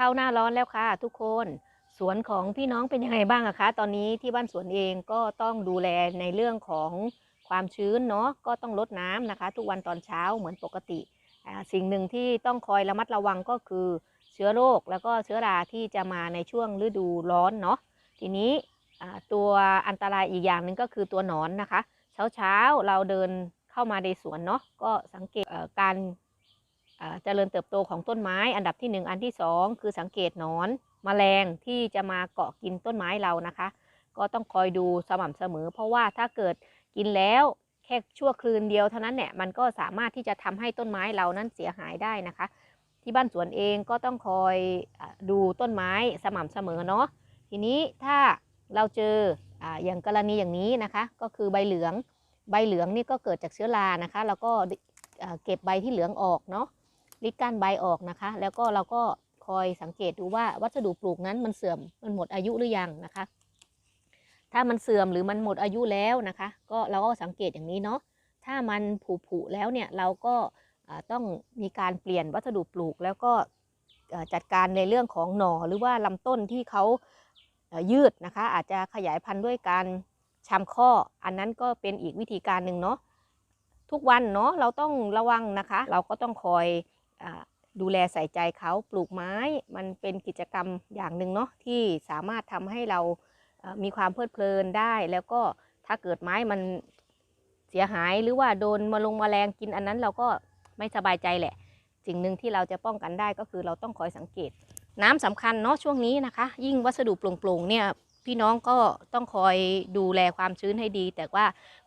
เข้าหน้าร้อนแล้วค่ะ ทุกคนสวนของพี่น้องเป็นยังไงบ้างอะคะ ตอนนี้ที่บ้านสวนเองก็ต้องดูแลในเรื่องของความชื้นเนาะก็ต้องลดน้ำนะคะ ทุกวันตอนเช้าเหมือนปกติสิ่งหนึ่งที่ต้องคอยระมัดระวังก็คือเชื้อโรคแล้วก็เชื้อราที่จะมาในช่วงฤดูร้อนเนาะทีนี้ตัวอันตรายอีกอย่างหนึ่งก็คือตัวหนอนนะคะ เช้าเช้าเราเดินเข้ามาในสวนเนาะก็สังเกตการ เจริญเติบโตของต้นไม้ อันดับที่หนึ่งอันที่สองคือสังเกตหนอนแมลงที่จะมาเกาะกินต้นไม้เรานะคะ ก็ต้องคอยดูสม่ำเสมอ เพราะว่าถ้าเกิดกินแล้วแค่ชั่วคืนเดียวเท่านั้นเนี่ยมันก็สามารถที่จะทำให้ต้นไม้เรานั้นเสียหายได้นะคะ ที่บ้านสวนเองก็ต้องคอยอดูต้นไม้สม่ำเสมอเนาะทีนี้ถ้าเราเจอออย่างกรณีอย่างนี้นะคะ ก็คือใบเหลือง ใบเหลืองนี่ก็เกิดจากเชื้อรานะคะ แล้วก็เก็บใบที่เหลืองออกเนาะ ริดก้านใบออกนะคะ แล้วก็เราก็คอยสังเกตดูว่าวัสดุปลูกนั้นมันเสื่อมมันหมดอายุหรือยังนะคะ ถ้ามันเสื่อมหรือมันหมดอายุแล้วนะคะ ก็เราก็สังเกตอย่างนี้เนาะถ้ามันผุๆแล้วเนี่ยเราก็ต้องมีการเปลี่ยนวัสดุปลูกแล้วก็จัดการในเรื่องของหน่อหรือว่าลำต้นที่เขายืดนะคะ อาจจะขยายพันธุ์ด้วยการชำข้อ อันนั้นก็เป็นอีกวิธีการหนึ่งเนาะทุกวันเนาะเราต้องระวังนะคะ เราก็ต้องคอย ดูแลใส่ใจเขาปลูกไม้มันเป็นกิจกรรมอย่างหนึ่งเนาะที่สามารถทำให้เรามีความเพลิดเพลินได้ แล้วก็ถ้าเกิดไม้มันเสียหายหรือว่าโดนมาลงมาแมลงกินอันนั้นเราก็ไม่สบายใจแหละ สิ่งหนึ่งที่เราจะป้องกันได้ก็คือเราต้องคอยสังเกต น้ำสำคัญเนาะช่วงนี้นะคะ ยิ่งวัสดุโปร่งๆเนี่ย พี่น้องก็ต้องคอยดูแลความชื้นให้ดี แต่ว่า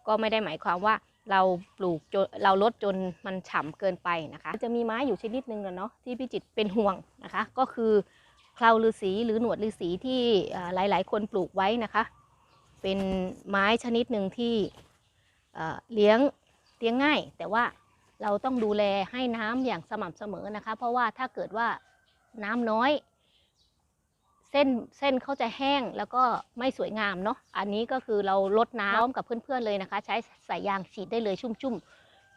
ก็ไม่ได้หมายความว่าเราปลูกจนเราลดจนมันฉ่ำเกินไปนะคะ จะมีไม้อยู่ชนิดหนึ่งอะเนาะที่พี่จิตเป็นห่วงนะคะ ก็คือเคลาฤาษีหรือหนวดฤาษีที่อ่าหลาย ๆ คนปลูกไว้นะคะ เป็นไม้ชนิดหนึ่งที่เลี้ยงเลี้ยงง่าย แต่ว่าเราต้องดูแลให้น้ำอย่างสม่ำเสมอนะคะ เพราะว่าถ้าเกิดว่าน้ำน้อย เส้นเส้นเขาจะแห้งแล้วก็ไม่สวยงามเนาะอันนี้ก็คือเราลดน้ำพร้อมกับเพื่อนๆเลยนะคะ ใช้สายยางฉีดได้เลยชุ่ม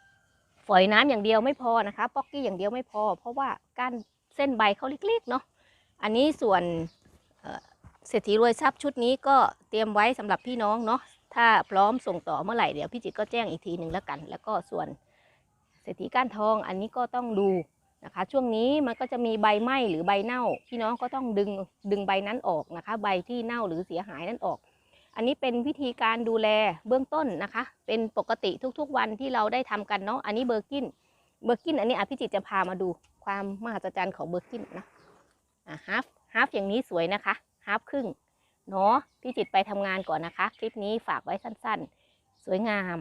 ๆฝอยน้ำอย่างเดียวไม่พอนะคะป๊อกกี้อย่างเดียวไม่พอ เพราะว่าก้านเส้นใบเขาเล็กๆเนาะอันนี้ส่วนเอ่อเศรษฐีรวยทรัพย์ชุดนี้ก็เตรียมไว้สำหรับพี่น้องเนาะถ้าพร้อมส่งต่อเมื่อไหร่เดี๋ยวพี่จิตรก็แจ้งอีกทีหนึ่งแล้วกัน แล้วก็ส่วนเศรษฐีก้านทองอันนี้ก็ต้องดู นะคะ ช่วงนี้มันก็จะมีใบไหม้หรือใบเน่า พี่น้องก็ต้องดึงดึงใบนั้นออกนะคะ ใบที่เน่าหรือเสียหายนั้นออก อันนี้เป็นวิธีการดูแลเบื้องต้นนะคะ เป็นปกติทุกๆ วันที่เราได้ทำกันเนาะอันนี้เบอร์กินเบอร์กินอันนี้อภิจิตจะพามาดูความมหัศจรรย์ของเบอร์กินนะอะฮาฟฮาฟอย่างนี้สวยนะคะฮาฟครึ่งเนาะพี่จิตไปทำงานก่อนนะคะ คลิปนี้ฝากไว้สั้นๆ สวยงาม